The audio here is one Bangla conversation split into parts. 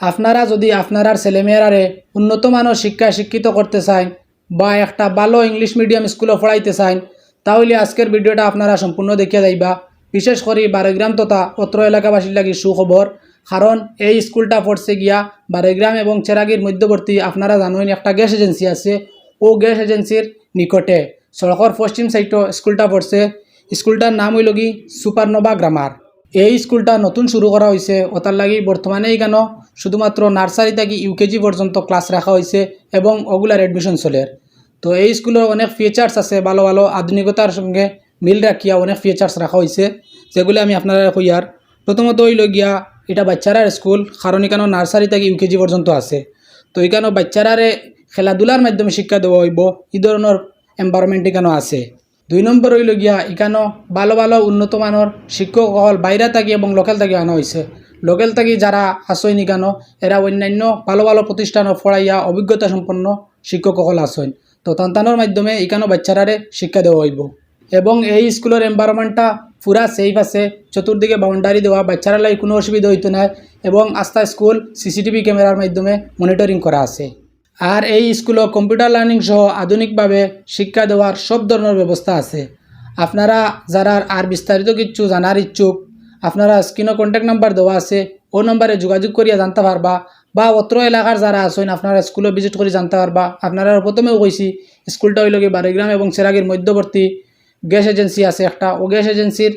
আপনারা যদি আপনারার ছেলেমেয়েরারে উন্নত মানের শিক্ষা শিক্ষিত করতে চান বা একটা ভালো ইংলিশ মিডিয়াম স্কুলে পড়াইতে চান তাহলে আজকের ভিডিওটা আপনারা সম্পূর্ণ দেখিয়ে যাইবা। বিশেষ করে বারেগ্রাম তথা অত্র এলাকাবাসীর লাগি সুখবর, কারণ এই স্কুলটা পড়ছে গিয়া বারেগ্রাম এবং চেরাগির মধ্যবর্তী, আপনারা জানেন একটা গ্যাস এজেন্সি আছে, ও গ্যাস এজেন্সির নিকটে। সড়কের পশ্চিম সাইডও স্কুলটা পড়ছে। স্কুলটার নাম হইল কি সুপারনোভা গ্রামার। এই স্কুলটা নতুন শুরু করা হয়েছে ওটার লাগি বর্তমানে এখানে শুধুমাত্র নার্সারি থেকে ইউকেজি পর্যন্ত ক্লাস রাখা হয়েছে এবং ওগুলার এডমিশন চলে। তো এই স্কুলের অনেক ফিচার্স আছে, ভালো ভালো আধুনিকতার সঙ্গে মিল রাখিয়া অনেক ফিচার্স রাখা হয়েছে যেগুলো আমি আপনারা কইয়ার প্রথমত হইল গিয়া, এটা বাচ্চারার স্কুল কারণ এখানে নার্সারি থেকে ইউকেজি পর্যন্ত আছে। তো এখানে বাচ্চারারে খেলাধুলার মাধ্যমে শিক্ষা দেওয়া হইব এই ধরনের এনভায়রনমেন্ট এখানে আছে। দুই নম্বর হইল গিয়া এখানেও ভালো ভালো উন্নত মানের শিক্ষক হল বাইরে থাকি এবং লোকাল থাকি আনা হয়েছে লোকাল থাকি যারা আসেন এখানো এরা অন্যান্য ভালো ভালো প্রতিষ্ঠানও পড়াইয়া অভিজ্ঞতা সম্পন্ন শিক্ষক হল আসেন তো তান্তানোর মাধ্যমে এখানেও বাচ্চারারে শিক্ষা দেওয়া হইব। এবং এই স্কুলের এনভায়রনমেন্টটা পুরা সেফ আছে, চতুর্দিকে বাউন্ডারি দেওয়া বাচ্চারা লাগে কোনো অসুবিধা হইতো না, এবং আস্থা স্কুল সিসিটিভি ক্যামেরার মাধ্যমে মনিটরিং করা আছে। আর এই স্কুলে কম্পিউটার লার্নিং সহ আধুনিকভাবে শিক্ষা দেওয়ার সব ধরনের ব্যবস্থা আছে। আপনারা যারা আর বিস্তারিত কিছু জানার ইচ্ছুক, আপনারা স্ক্রিনও কন্ট্যাক্ট নাম্বার দেওয়া আছে, ও নম্বরে যোগাযোগ করিয়া জানতে পারবা বা অত্র এলাকার যারা আছেন, আপনারা স্কুলে ভিজিট করে জানতে পারবা। আপনারা প্রথমেও কইছি, স্কুলটা হইল কি বারেগ্রাম এবং সেরাগির মধ্যবর্তী গ্যাস এজেন্সি আছে একটা। ও গ্যাস এজেন্সির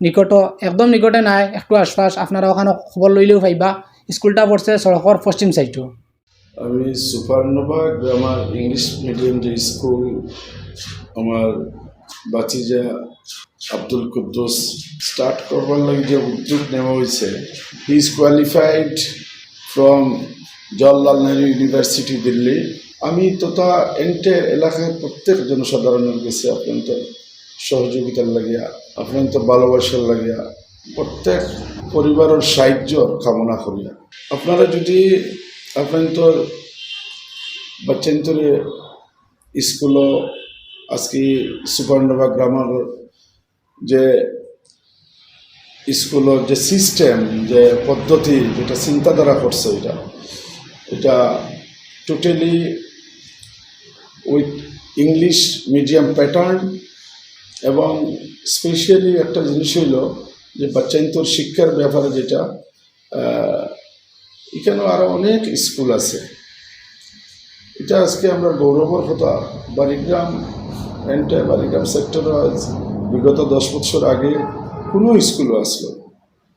নিকট একদম নিকটে নাই, একটু আশপাশ। আপনারা ওখানে খবর লইলেও পাইবা, স্কুলটা পড়ছে সড়কের পশ্চিম সাইডও আমি সুপারনোভা গ্রামার ইংলিশ মিডিয়াম যে স্কুল, আমার বাচিজা আব্দুল কুদ্দুস স্টার্ট করবার লাগে যে উদ্যোগ নেওয়া হয়েছে he is qualified from Jawaharlal Nehru university Delhi আমি তথা এন্টে এলাকায় প্রত্যেক জনসাধারণের কাছে অত্যন্ত সহযোগিতার লাগিয়া অত্যন্ত ভালোবাসার লাগিয়া প্রত্যেক পরিবারের সাহায্য কামনা করিয়া আপনারা যদি আপনার বাচ্চান্তরে স্কুলও আজকে সুপারনোভা গ্রামার যে স্কুলের যে সিস্টেম যে পদ্ধতি যেটা চিন্তাধারা করছে এটা এটা totally with English medium pattern এবং স্পেশালি একটা জিনিস হইল যে বাচ্চান্তর শিক্ষার ব্যাপারে যেটা এখানেও আরও অনেক স্কুল আছে। এটা আজকে আমরা গৌরবের কথা বারিগ্রাম এন্টে বারিগ্রাম সেক্টর বিগত দশ বছর আগে কোনো স্কুলও আসলো।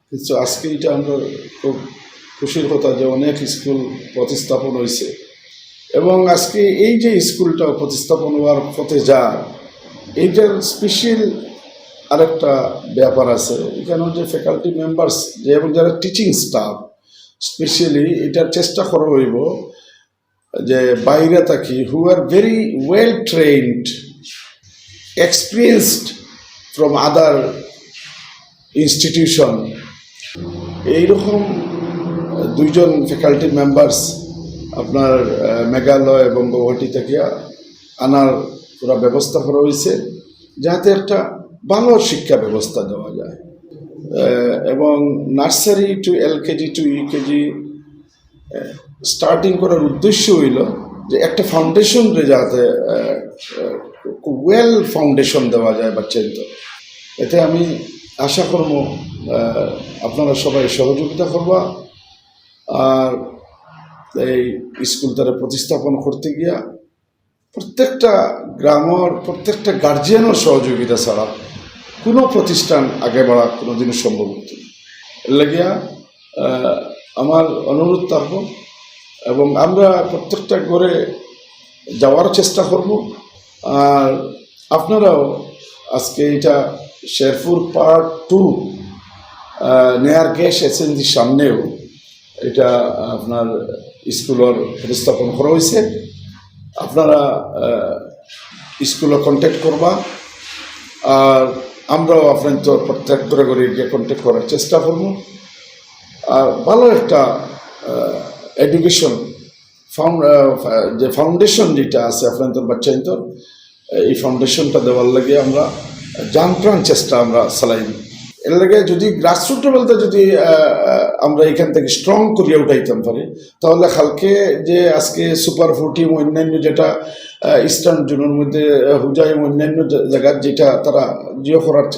কিন্তু আজকে এটা আমরা খুব খুশির কথা যে অনেক স্কুল প্রতিস্থাপন হয়েছে। এবং আজকে এই যে স্কুলটা প্রতিস্থাপন হওয়ার পথে যা এইটার স্পেশাল আরেকটা ব্যাপার আছে। এখানেও যে ফ্যাকাল্টি মেম্বার্স যে এবং যারা টিচিং স্টাফ স্পেশালি এটার চেষ্টা করা হইব যে বাইরে থাকি who are very well trained experienced from other institution এইরকম দুইজন ফ্যাকাল্টি মেম্বার্স আপনার মেঘালয় এবং গৌহাটি থেকে আনার পুরো ব্যবস্থা করা হয়েছে, যাতে একটা ভালো শিক্ষা ব্যবস্থা দেওয়া যায়। এবং nursery to L KG to UKG starting করার উদ্দেশ্য হইল যে একটা ফাউন্ডেশন যাতে ওয়েল ফাউন্ডেশন দেওয়া যায় বাচ্চাদের এতে আমি আশা করব আপনারা সবাই সহযোগিতা করবা। আর এই স্কুল তারা প্রতিস্থাপন করতে গিয়া প্রত্যেকটা গ্রামের প্রত্যেকটা গার্জিয়ানের সহযোগিতা ছাড়া কোনো প্রতিষ্ঠান আগে বাড়া কোনোদিনও সম্ভব হতো লাগিয়া আমার অনুরোধ থাকব এবং আমরা প্রত্যেকটা করে যাওয়ার চেষ্টা করব। আর আপনারাও আজকে এটা শেরপুর পার্ট টু নেয়ার গ্যাস এসেন্সির সামনেও এটা আপনার স্কুলের প্রতিস্থাপন করা হয়েছে। আপনারা স্কুলে কন্ট্যাক্ট করবা। আর আমরাও আপনার প্রত্যেক করে করে গিয়ে কন্ট্যাক্ট করার চেষ্টা করব। আর ভালো একটা এডুকেশন ফাউন্ড যে ফাউন্ডেশন যেটা আছে আপনাদের বাচ্চাইন্তর এই ফাউন্ডেশনটা দেওয়ার লাগে আমরা যান প্রাণ চেষ্টা আমরা চালাই এর লাগে যদি গ্রাসরুট লেভেলতে যদি আমরা এখান থেকে স্ট্রং করিয়া উঠাইতাম পারি তাহলে কালকে যে আজকে সুপার ফোরটিম অন্যান্য যেটা ইস্টার্ন জোনের মধ্যে আহ, হুজাই অন্যান্য জায়গার যেটা তারা করার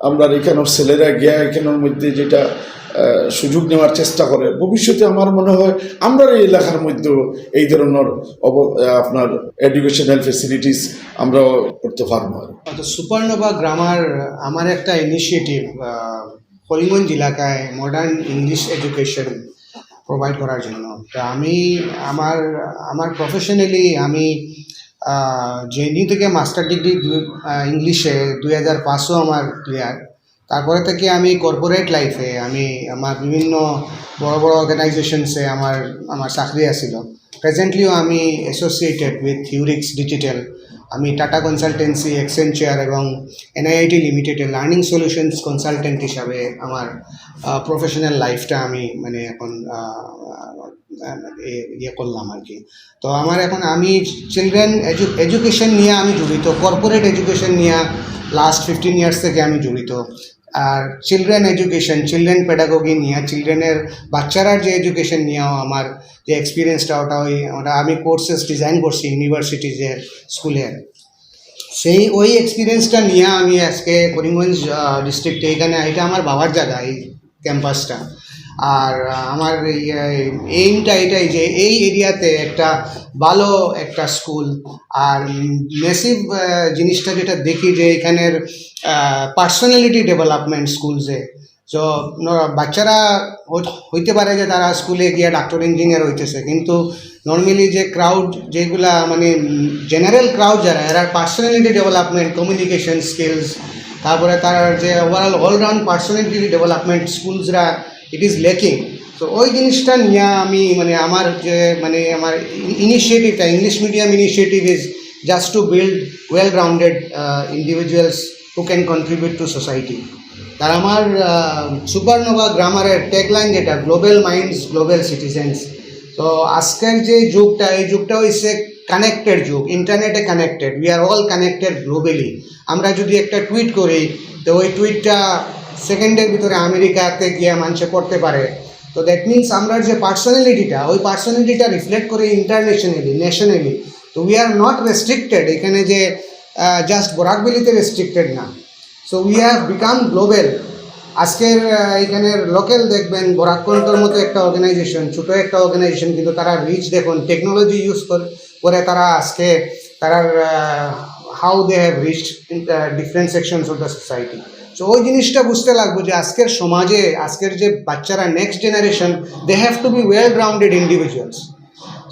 আমরা এখানের ছেলেরা গিয়া এখানের মধ্যে যেটা সুযোগ নেওয়ার চেষ্টা করে। ভবিষ্যতে আমার মনে হয় আমরা এই এলাকার মধ্যেও এই ধরনের অব- আপনার এডুকেশনাল ফেসিলিটিস আমরা করতে পারব। সুপারনোভা গ্রামার আমার একটা ইনিশিয়েটিভ করিমগঞ্জ এলাকায় মডার্ন ইংলিশ এডুকেশন প্রোভাইড করার জন্য। তো আমি, আমার আমার প্রফেশনালি আমি জেএনইউ থেকে মাস্টার ডিগ্রি ইংলিশে দুই হাজার পাঁচশো আমার ক্লিয়ার তারপরে থেকে আমি কর্পোরেট লাইফে আমি আমার বিভিন্ন বড় বড় অর্গানাইজেশনসে আমার আমার চাকরি আছিল। প্রেজেন্টলিও আমি অ্যাসোসিয়েটেড উইথ হিউরিক্স ডিজিটাল আমি টাটা কনসালটেন্সি এক্সেঞ্চার এবং এনআইআইটি লিমিটেডে লার্নিং সলিউশনস কনসালটেন্ট হিসাবে আমার প্রফেশনাল লাইফটা আমি মানে এখন ইয়ে করলাম আর কি তো আমার এখন আমি চিলড্রেন এডুকেশন নিয়ে আমি জড়িত কর্পোরেট এডুকেশন নিয়ে লাস্ট ফিফটিন ইয়ার্স থেকে আমি জড়িত। আর চিলড্রেন এডুকেশন চিলড্রেন পেডাগোগি নিয়ে চিলড্রেনের বাচ্চারার যে এডুকেশন নিয়েও আমার যে এক্সপিরিয়েন্সটা ওটা ওই, ওটা আমি কোর্সেস ডিজাইন করছি ইউনিভার্সিটিজের স্কুলের সেই ওই এক্সপিরিয়েন্সটা নিয়ে আমি আজকে করিমগঞ্জ ডিস্ট্রিক্টে এখানে এটা আমার বাবার জায়গা, এই ক্যাম্পাসটা আর আমার এইমটা এটাই যে এই এরিয়াতে একটা ভালো একটা স্কুল আর মেসিভ জিনিসটা যেটা দেখি যে এখানের পার্সোনালিটি ডেভেলপমেন্ট স্কুলসে তো বাচ্চারা হই- হইতে পারে যে তারা স্কুলে গিয়ে ডাক্তার ইঞ্জিনিয়ার হইতেছে, কিন্তু নর্মালি যে ক্রাউড যেগুলা মানে জেনারেল ক্রাউড যারা, এরা পার্সোনালিটি ডেভেলপমেন্ট কমিউনিকেশন স্কিলস তারপরে তার যে overall all round personality development স্কুলসরা it is lacking তো ওই জিনিসটা নিয়ে আমি মানে আমার যে মানে আমার ইনিশিয়েটিভটা English medium initiative is just to build well grounded individuals who can contribute to society আর আমার সুপারনোভা গ্রামারের ট্যাগলাইন যেটা গ্লোবাল মাইন্ডস গ্লোবাল সিটিজেন্স তো আজকের যে যুগটা, এই যুগটা হচ্ছে কানেক্টেড যুগ ইন্টারনেটে connected we are all connected globally আমরা যদি একটা টুইট করি, তো ওই টুইটটা সেকেন্ডের ভিতরে আমেরিকাতে গিয়ে মানুষে করতে পারে। তো দ্যাট মিনস আমরা যে পার্সোনালিটিটা ওই পার্সোনালিটিটা রিফ্লেক্ট করে ইন্টারন্যাশনালি ন্যাশনালি তো উই আর নট রেস্ট্রিক্টেড এখানে যে জাস্ট বরাকবেলিতে রেস্ট্রিক্টেড না। So we have become global আজকের এখানের লোকাল দেখবেন বরাককণ্ঠর মতো একটা অর্গানাইজেশন ছোটো একটা অর্গানাইজেশন কিন্তু তারা রিচ দেখুন টেকনোলজি ইউজ করে তারা আজকে তারার how they have reach different sections of the society so ওই জিনিসটা বুঝতে লাগবো যে আজকের সমাজে, আজকের যে বাচ্চারা next generation they have to be well grounded individuals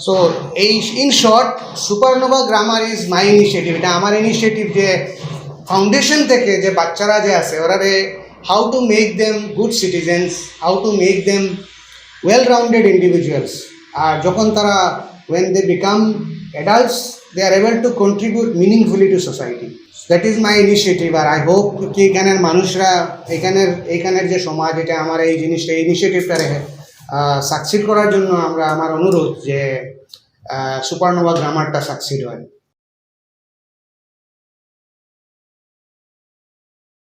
so এই in short Supernova grammar is my initiative এটা আমার ইনিশিয়েটিভ যে ফাউন্ডেশন থেকে যে বাচ্চারা যে আছে, ওরা রে how to make them good citizens how to make them well rounded individuals আর যখন তারা when they become adults they are able to contribute meaningfully to society that is my initiative R I hope কি এখানের মানুষরা, এখানের এখানের যে সমাজ, এটা আমার এই জিনিসটা ইনিশিয়েটিভটা রেখে সাকসিড করার জন্য আমরা, আমার অনুরোধ যে সুপারনোভা গ্রামারটা সাকসিড হয়।